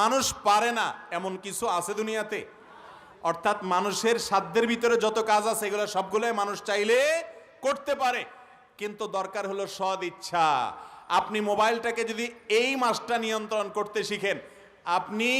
মানুষ পারে না এমন কিছু আছে দুনিয়াতে। অর্থাৎ মানুষের সাধ্যের ভিতরে যত কাজ আছে এগুলো সবগুলোই মানুষ চাইলে করতে পারে। কিন্তু দরকার হলো সদ ইচ্ছা। আপনি মোবাইলটাকে যদি এই মাসটা নিয়ন্ত্রণ করতে শিখেন, আপনি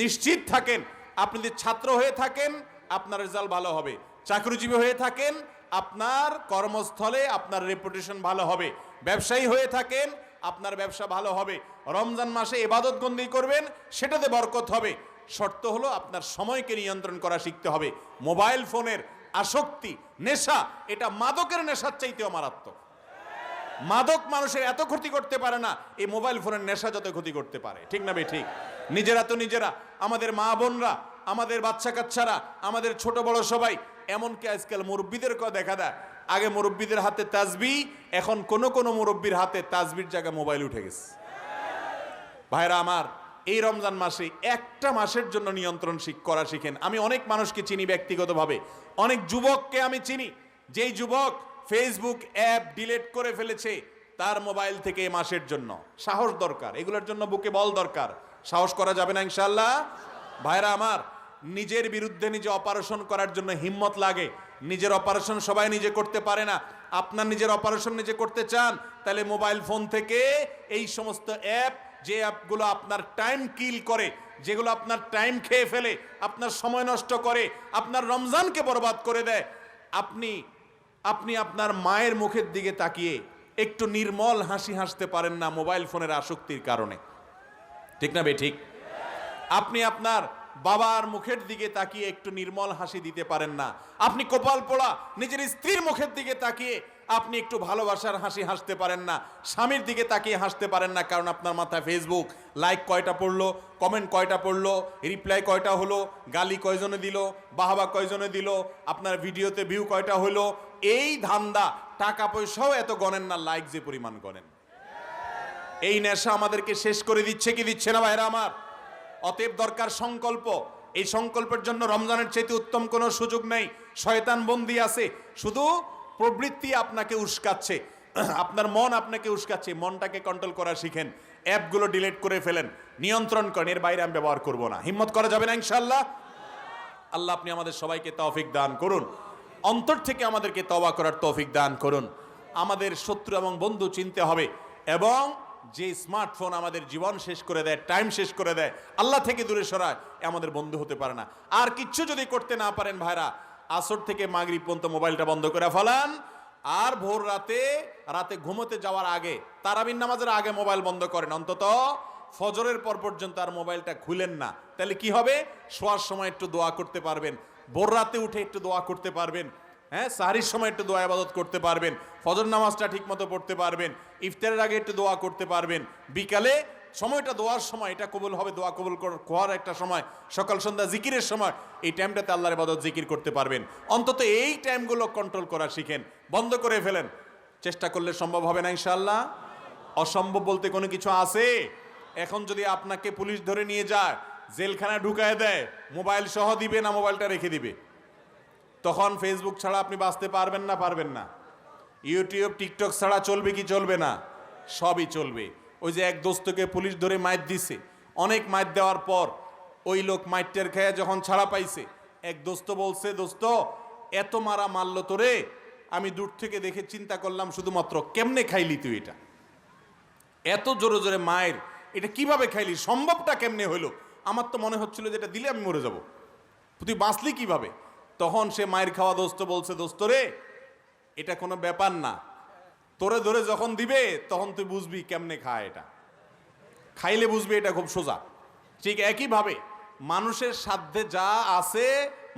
নিশ্চিত থাকেন, আপনি যদি ছাত্র হয়ে থাকেন, আপনার রেজাল্ট ভালো হবে। চাকরিজীবী হয়ে থাকেন, আপনার কর্মস্থলে আপনার রেপুটেশন ভালো হবে। ব্যবসায়ী হয়ে থাকেন আপনার ব্যবসা ভালো হবে। রমজান মাসে এবাদত গন্দি করবেন, সেটাতে বরকত হবে। শর্ত হলো আপনার সময়কে নিয়ন্ত্রণ করা শিখতে হবে। মোবাইল ফোনের আসক্তি, নেশা, এটা মাদকের নেশার চাইতেও মারাত্মক। মাদক মানুষের এত ক্ষতি করতে পারে না, এই মোবাইল ফোনের নেশা যত ক্ষতি করতে পারে। ঠিক না বে, ঠিক? নিজেরা তো নিজেরা, আমাদের মা বোনরা, আমাদের বাচ্চা কাচ্চারা আমাদের ছোট বড় সবাই, এমনকি আজকাল মুরব্বীদেরকেও দেখা দেয় আগে মুরব্বীদের হাতে তাজবি, এখন কোন কোন মুরব্বীর হাতে তাজবির জায়গায় মোবাইল উঠে গেছে। ভাইরা আমার, এই রমজান মাসে একটা মাসের জন্য নিয়ন্ত্রণ করা শিখেন। আমি অনেক মানুষকে চিনি ব্যক্তিগতভাবে। অনেক যুবককে আমি চিনি। যেই যুবক ফেসবুক অ্যাপ ডিলিট করে ফেলেছে, তার মোবাইল থেকে এই মাসের জন্য। সাহস দরকার। এগুলোর জন্য বুকে বল দরকার। সাহস করা যাবে না ইনশাল্লাহ ভাইরা আমার, নিজের বিরুদ্ধে নিজে অপারেশন করার জন্য হিম্মত লাগে। নিজের অপারেশন সবাই নিজে করতে পারে না। আপনার নিজের অপারেশন নিজে করতে চান, তাহলে মোবাইল ফোন থেকে এই সমস্ত অ্যাপ যে অ্যাপগুলো আপনার টাইম কিল করে, যেগুলো আপনার টাইম খেয়ে ফেলে, আপনার সময় নষ্ট করে, আপনার রমজানকে বরবাদ করে দেয়, আপনি আপনি আপনার মায়ের মুখের দিকে তাকিয়ে একটু নির্মল হাসি হাসতে পারেন না মোবাইল ফোনের আসক্তির কারণে। ঠিক না বে, ঠিক? আপনি আপনার বাবার মুখের দিকে তাকিয়ে একটু নির্মল হাসি দিতে পারেন না। আপনি কপাল পোড়া, নিজের স্ত্রীর মুখের দিকে তাকিয়ে আপনি একটু ভালোবাসার হাসি হাসতে পারেন না। স্বামীর দিকে তাকিয়ে হাসতে পারেন না, কারণ আপনার মাথায় ফেসবুক লাইক কয়টা পড়ল কমেন্ট কয়টা পড়ল রিপ্লাই কয়টা হলো, গালি কয়জনে দিল, বাহাবা কয়জনে দিল, আপনার ভিডিওতে ভিউ কয়টা হলো, এই ধান্দা টাকা পয়সাও এত গণেন না লাইক যে পরিমাণ গণেন। এই নেশা আমাদেরকে শেষ করে দিচ্ছে কি দিচ্ছে না ভাইরা আমার? অতএব দরকার সংকল্প। এই সংকল্পের জন্য রমজানের চাইতে উত্তম কোনো সুযোগ নেই। শয়তান বন্দি আছে। শুধু প্রবৃত্তি আপনাকে উস্কাচ্ছে। আপনার মন আপনাকে উস্কাচ্ছে। মনটাকে কন্ট্রোল করা শিখেন। অ্যাপগুলো ডিলিট করে ফেলেন। নিয়ন্ত্রণ করেন। এর বাইরে আমি ব্যবহার করব না। হিম্মত করা যাবে না ইনশাল্লাহ আল্লাহ আপনি আমাদের সবাইকে তৌফিক দান করুন। অন্তর থেকে আমাদেরকে তওবা করার তৌফিক দান করুন। আমাদের শত্রু এবং বন্ধু চিনতে হবে। এবং যে স্মার্টফোন আমাদের জীবন শেষ করে দেয়, টাইম শেষ করে দেয়, আল্লাহ থেকে দূরে সরায় আমাদের বন্ধু হতে পারে না। আর কিচ্ছু যদি করতে না পারেন ভাইরা, আসর থেকে মাগরি পর্যন্ত মোবাইলটা বন্ধ করে ফেলান। আর ভোর রাতে রাতে ঘুমোতে যাওয়ার আগে, তারাবিন নামাজের আগে মোবাইল বন্ধ করেন। অন্তত ফজরের পর পর্যন্ত আর মোবাইলটা খুলেন না। তাহলে কি হবে? শোয়ার সময় একটু দোয়া করতে পারবেন। ভোর রাতে উঠে একটু দোয়া করতে পারবেন। হ্যাঁ সাহারির সময় একটু দোয়া আবাদত করতে পারবেন, ফজর নামাজটা ঠিক মতো পড়তে পারবেন, ইফতারের আগে একটু দোয়া করতে পারবেন। বিকালে সময়টা দোয়ার সময়, এটা কবুল হবে, দোয়া কবুল কর- হওয়ার একটা সময়, সকাল, সন্ধ্যা, জিকিরের সময়, এই টাইমটাতে আল্লাহর ইবাদত জিকির করতে পারবেন। অন্তত এই টাইমগুলো কন্ট্রোল করা শিখেন, বন্ধ করে ফেলেন। চেষ্টা করলে সম্ভব হবে না, ইনশাআল্লাহ? অসম্ভব বলতে কোনো কিছু আছে? এখন যদি আপনাকে পুলিশ ধরে নিয়ে যায় জেলখানা ঢুকায় দেয়, মোবাইল সহ দিবে না, মোবাইলটা রেখে দিবে? তখন ফেসবুক ছাড়া আপনি বাঁচতে পারবেন না পারবেন না। ইউটিউব টিকটক ছাড়া চলবে কি চলবে না? সবই চলবে। ওই যে এক দোস্তকে পুলিশ ধরে মাইর দিছে। অনেক মাইর দেওয়ার পর ওই লোক মাইটের খেয়ে যখন ছাড়া পাইছে, এক দোস্ত বলছে, দোস্ত, এত মারা মারল তোরে? আমি দূর থেকে দেখে চিন্তা করলাম শুধুমাত্র কেমনে খাইলি তুই এটা? এত জোরে জোরে মায়ের, এটা কীভাবে খাইলি? সম্ভবটা কেমনে হইল? আমার তো মনে হচ্ছিল যে এটা দিলে আমি মরে যাব। তুই বাঁচলি কীভাবে? তখন সে মায়ের খাওয়া দোস্ত বলছে, দোস্ত রে, এটা কোনো ব্যাপার না। তোরে ধরে যখন দিবে, তখন তুই বুঝবি কেমনে খায় এটা। খাইলে বুঝবি এটা খুব সোজা। ঠিক একইভাবে মানুষের সাধ্যে যা আছে,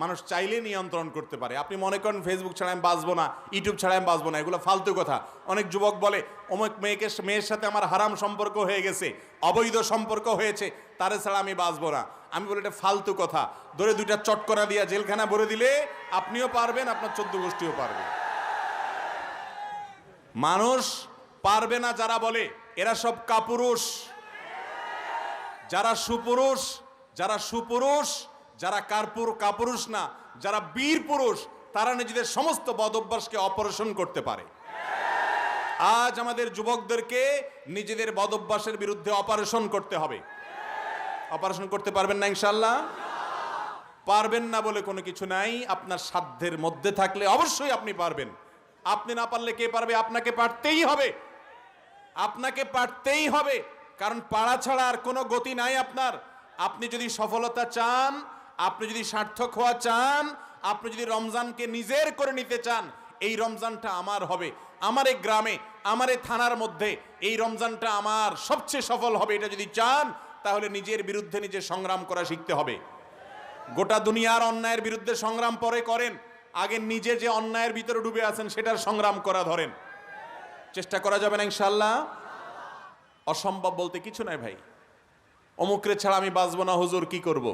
মানুষ চাইলে নিয়ন্ত্রণ করতে পারে। আপনি মনে করেন ফেসবুক ছাড়া আমি বাঁচবো না ইউটিউব ছাড়া আমি বাঁচবো না, এগুলো ফালতু কথা। অনেক যুবক বলে, অমুক মেয়েকে, মেয়ের সাথে আমার হারাম সম্পর্ক হয়ে গেছে, অবৈধ সম্পর্ক হয়েছে, তারে ছাড়া আমি বাঁচবো না। আমি বলি এটা ফালতু কথা। ধরে দুইটা চটকরা দিয়া জেলখানা ভরে দিলে আপনিও পারবেন, আপনার চোদ্দ গোষ্ঠীও পারবে। মানুষ পারবে না যারা বলে, এরা সব কাপুরুষ। যারা সুপুরুষ যারা সুপুরুষ, যারা কারপুর কাপুরুষ না, যারা বীর পুরুষ, তারা নিজেদের সমস্ত বদভ্যাসকে অপারেশন করতে পারে। আজ আমাদের যুবকদেরকে নিজেদের বদভ্যাসের বিরুদ্ধে অপারেশন করতে হবে। অপারেশন করতে পারবেন না ইনশাল্লাহ পারবেন না বলে কোনো কিছু নাই, আপনার সাধ্যের মধ্যে থাকলে অবশ্যই আপনি পারবেন। আপনি না পারলে কে পারবে? আপনাকে পারতেই হবে। আপনাকে পারতেই হবে। কারণ পাড়া ছাড়া আর কোনো গতি নাই আপনার। আপনি যদি সফলতা চান, আপনি যদি সার্থক হওয়া চান, আপনি যদি রমজানকে নিজের করে নিতে চান, এই রমজানটা আমার হবে। আমার এই গ্রামে, আমার এই থানার মধ্যে এই রমজানটা আমার সবচেয়ে সফল হবে। এটা যদি চান তাহলে নিজের বিরুদ্ধে নিজে সংগ্রাম করা শিখতে হবে। গোটা দুনিয়ার অন্যায়ের বিরুদ্ধে সংগ্রাম পরে করেন, আগে নিজে যে অন্যায়ের ভিতরে ডুবে আছেন সেটার সংগ্রাম করা ধরেন। চেষ্টা করা যাবে না ইনশাল্লাহ অসম্ভব বলতে কিছু নাই ভাই। অমুকরে ছাড়া আমি বাঁচবো না, হুজুর, কি করব।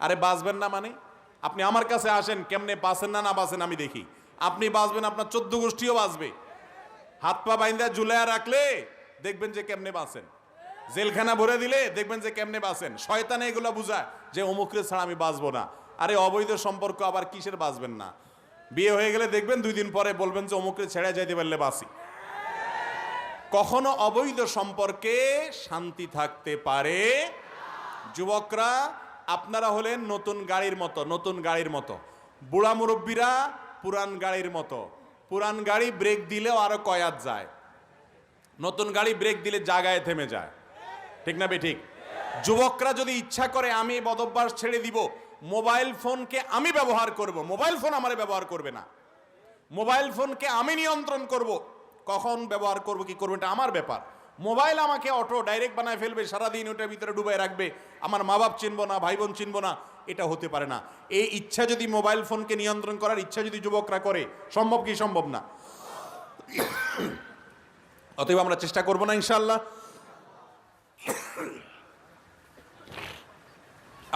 আরে বাঁচবেন না মানে? আপনি আমার কাছে আসেন, কেমনে বাঁচেন না না বাঁচেন আমি দেখি। আপনি বাঁচবেন, আপনার চোদ্দ গোষ্ঠীও বাঁচবে। হাত পা বাইন্দা ঝুলাইয়া রাখলে দেখবেন যে কেমনে বাঁচেন। জেলখানা ভরে দিলে দেখবেন যে কেমনে বাঁচেন। শয়তানে এগুলো বুঝায় যে অমুকরে ছাড়া আমি বাঁচবো না। আরে অবৈধ সম্পর্ক আবার কিসের বাঁচবেন না? বিয়ে হয়ে গেলে দেখবেন দুই দিন পরে বলবেন যে অমুকরে ছেড়ে যাইতে পারলে বাঁচি। কখনো অবৈধ সম্পর্কে শান্তি থাকতে পারে। যুবকরা, আপনারা হলেন নতুন গাড়ির মতো, নতুন গাড়ির মতো। বুড়া মুরব্বীরা, পুরান গাড়ির মতো। পুরান গাড়ি ব্রেক দিলেও আরও কয়াত যায়। নতুন গাড়ি ব্রেক দিলে জায়গায় থেমে যায়। ঠিক না বে ঠিক যুবকরা যদি ইচ্ছা করে আমি বদভ্যাস ছেড়ে দিব, মোবাইল ফোনকে আমি ব্যবহার করব। মোবাইল ফোন আমারে ব্যবহার করবে না। মোবাইল ফোনকে আমি নিয়ন্ত্রণ করব। কখন ব্যবহার করব, কি করব, এটা আমার ব্যাপার। মোবাইল আমাকে অটো ডাইরেক্ট বানায় ফেলবে, সারাদিন ওটার ভিতরে ডুবাই রাখবে। আমার মা বাপ চিনবো না ভাই বোন চিনবো না, এটা হতে পারে না। এই ইচ্ছা যদি মোবাইল ফোনকে নিয়ন্ত্রণ করার ইচ্ছা যদি যুবকরা করে, সম্ভব কি সম্ভব না? অতএব আমরা চেষ্টা করব না ইনশাল্লাহ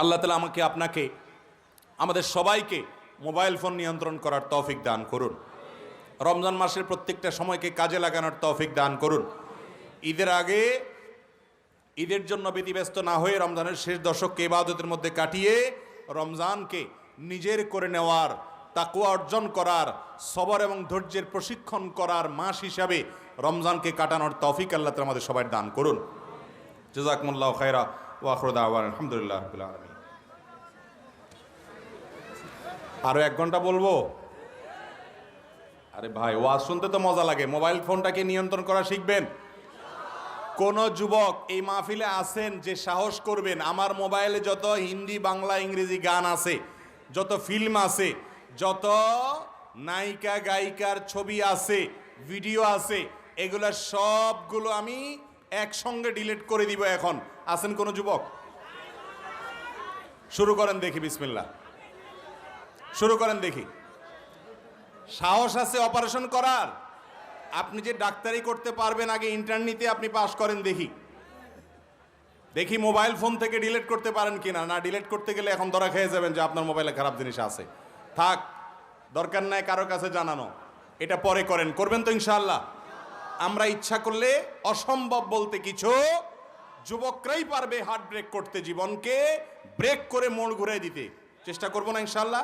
আল্লাহ তালা আমাকে আপনাকে, আমাদের সবাইকে মোবাইল ফোন নিয়ন্ত্রণ করার তৌফিক দান করুন। রমজান মাসের প্রত্যেকটা সময়কে কাজে লাগানোর তৌফিক দান করুন। ঈদের আগে, ঈদের জন্য ব্যতিব্যস্ত না হয়ে রমজানের শেষ দশককে ইবাদতের মধ্যে কাটিয়ে রমজানকে নিজের করে নেওয়ার তাকুয়া অর্জন করার, সবর এবং ধৈর্যের প্রশিক্ষণ করার মাস হিসাবে রমজানকে কাটানোর তৌফিক আল্লাহ আমাদের সবাই দান করুন। জজাকমুল্লাহ খায়রা ওয়াখরুদা আলহামদুলিল্লাহ রবিল আলমী আরও এক ঘণ্টা বলব? আরে ভাই, ওয়াজ শুনতে তো মজা লাগে। মোবাইল ফোনটাকে নিয়ন্ত্রণ করা শিখবেন? কোন যুবক এই মাহফিলে আছেন যে সাহস করবেন? আমার মোবাইলে যত হিন্দি, বাংলা, ইংরেজি গান আছে, যত ফিল্ম আছে, যত নায়িকা, গায়িকার ছবি আছে, ভিডিও আছে, এগুলা সবগুলো আমি একসঙ্গে ডিলিট করে দিব এখন। আছেন কোন যুবক? শুরু করেন দেখি বিসমিল্লা শুরু করেন দেখি। সাহস আছে অপারেশন করার? আপনি যে ডাক্তারি করতে পারবেন, আগে ইন্টারনিতে আপনি পাশ করেন দেখি। দেখি মোবাইল ফোন থেকে ডিলেট করতে পারেন কিনা? না না ডিলেট করতে গেলে এখন ধরা খেয়ে যাবেন যে আপনার মোবাইলে খারাপ জিনিস আছে। থাক, দরকার নাই কারও কাছে জানানো। এটা পরে করেন। করবেন তো ইনশাল্লাহ আমরা ইচ্ছা করলে অসম্ভব বলতে কিছু যুবকরাই পারবে হার্ট ব্রেক করতে জীবনকে ব্রেক করে মোড় ঘুরে দিতে। চেষ্টা করব না ইনশাল্লাহ